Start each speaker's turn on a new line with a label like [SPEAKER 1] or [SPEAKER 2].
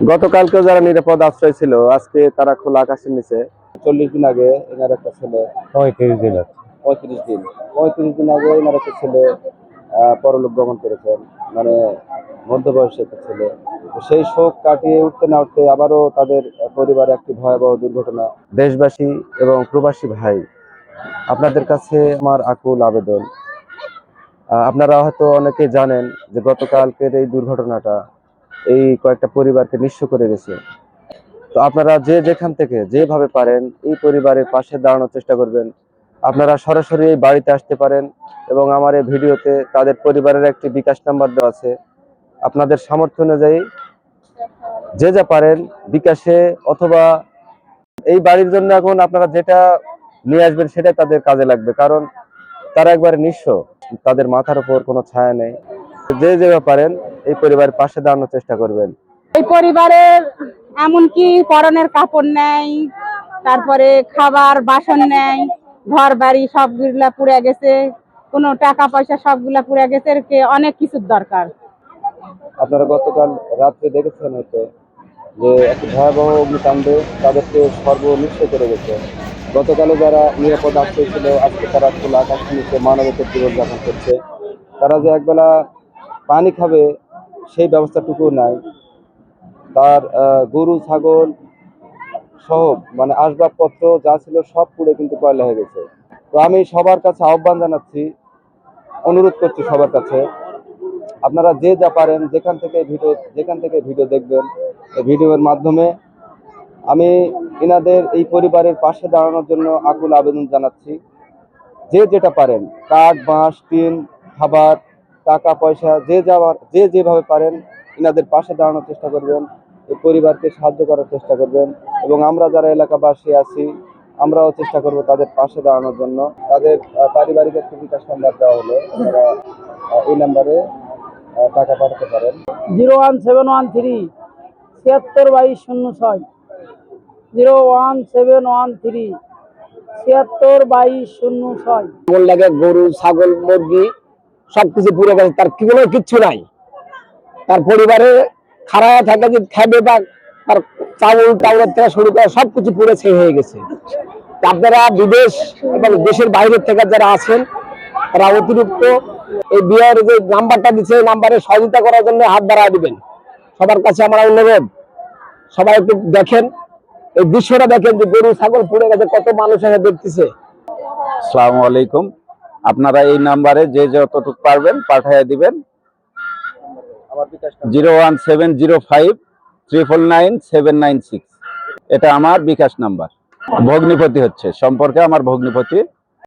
[SPEAKER 1] গতকালকে যারা নিরাপদ আশ্রয় ছিল আজকে তারা খোলা আকাশের নিচে। চল্লিশ দিন আগে এনার একটা ছেলে
[SPEAKER 2] পঁয়ত্রিশ দিন আছে।
[SPEAKER 1] পঁয়ত্রিশ দিন। পঁয়ত্রিশ দিন আগে এনার একটা ছেলে পরলোক গমন করেছেন। মানে মধ্যবয়সী একটা ছেলে। তো সেই শোক কাটিয়ে উঠতে না উঠতে আবারও তাদের পরিবারে একটি ভয়াবহ দুর্ঘটনা। দেশবাসী এবং প্রবাসী ভাই আপনাদের কাছে আমার আকুল আবেদন। আপনারা হয়তো অনেকেই জানেন যে গতকালকের এই দুর্ঘটনাটা এই কয়েকটা পরিবারকে নিঃস্ব করে গেছে তো আপনারা যে যেখান থেকে যেভাবে পারেন, এই পরিবারের পাশে দাঁড়ানোর চেষ্টা করবেন। আপনারা সরাসরি এই বাড়িতে আসতে পারেন এবং আমার এই ভিডিওতে তাদের পরিবারের একটি বিকাশ নাম্বার দেওয়া আছে। আপনাদের সামর্থ্য অনুযায়ী যে যা পারেন বিকাশে অথবা এই বাড়ির জন্য এখন আপনারা যেটা নিয়ে আসবেন সেটাই তাদের কাজে লাগবে, কারণ তারা একবারে নিঃস্ব। তাদের মাথার উপর কোনো ছায়া নেই। যে যেভাবে পারেন এই পরিবারের পাশে দাঁড়ানোর চেষ্টা করবেন।
[SPEAKER 3] এই পরিবারের এমনকি পরনের কাপড় নেই তারপরে খাবার বাসন নেই ঘর বাড়ি সবগুলা পুড়ে গেছে কোনো টাকা পয়সা সবগুলা পুড়ে গেছে এরকে অনেক কিছুর দরকার।
[SPEAKER 1] আপনারা গতকাল রাত্রে দেখেছেন হয়তো যে একটি ভয়াবহ অগ্নিকাণ্ডে তাদেরকে সর্বনিঃস্ব করে গেছে। গতকালে যারা নিরাপদ আশ্রয় ছিল আজকে তারা খোলা আকাশ নিচে মানবতের জীবনযাপন করছে। তারা যে একবেলা পানি খাবে সেই ব্যবস্থাটুকু নাই। তার গরু, ছাগল সহ মানে আসবাবপত্র যা ছিল সব পুড়ে কিন্তু কয়লা হয়ে গেছে। তো আমি সবার কাছে আহ্বান জানাচ্ছি, অনুরোধ করছি সবার কাছে, আপনারা যে যা পারেন, যেখান থেকে ভিডিও, যেখান থেকে ভিডিও দেখবেন ভিডিওর মাধ্যমে আমি এনাদের এই পরিবারের পাশে দাঁড়ানোর জন্য আকুল আবেদন জানাচ্ছি। যে যেটা পারেন, কাঠ, বাঁশ, টিন, খাবার টাকা পয়সা যে যাওয়ার যে যেভাবে পারেন এনাদের পাশে দাঁড়ানোর চেষ্টা করবেন এই পরিবারকে সাহায্য করার চেষ্টা করবেন এবং আমরা যারা এলাকাবাসী আছি আমরাও চেষ্টা করব তাদের পাশে দাঁড়ানোর জন্য। তাদের পারিবারিক একটি বিকাশ নাম্বার দেওয়া হলো আপনারা এই নাম্বারে টাকা পাঠাতে পারেন।
[SPEAKER 4] Zero one seven one three ছিয়াত্তর বাইশ শূন্য ছয়। Zero one seven one three ছিয়াত্তর বাইশ শূন্য ছয়।
[SPEAKER 2] লাগে? গরু ছাগল মুরগি? সবকিছু পুড়ে গেছে। তার কোনো কিচ্ছু নাই। তার পরিবারে খারাপ থাকে যে খাবে বা তার চাউল টাউলের থেকে শুরু করে সবকিছু পুড়ে ছেয়ে হয়ে গেছে। আপনারা বিদেশ এবং দেশের বাইরের থেকে যারা আছেন, তারা অতিরিক্ত এই বিয়ের যে নাম্বারটা দিচ্ছে, এই নাম্বারে সহযোগিতা করার জন্য হাত বাড়া দিবেন। সবার কাছে আমার অনুরোধ, সবাই একটু দেখেন, এই দৃশ্যটা দেখেন যে গরু, ছাগল পুড়ে গেছে, কত মানুষ এখানে দেখতেছে।
[SPEAKER 5] আসসালামু আলাইকুম। আপনারা এই নাম্বারে যে যতটুকু পারবেন পাঠিয়ে দিবেন। Zero one seven zero five triple nine seven nine six. এটা আমার বিকাশ নাম্বার। ভগ্নিপতি হচ্ছে। সম্পর্কে আমার ভগ্নিপতি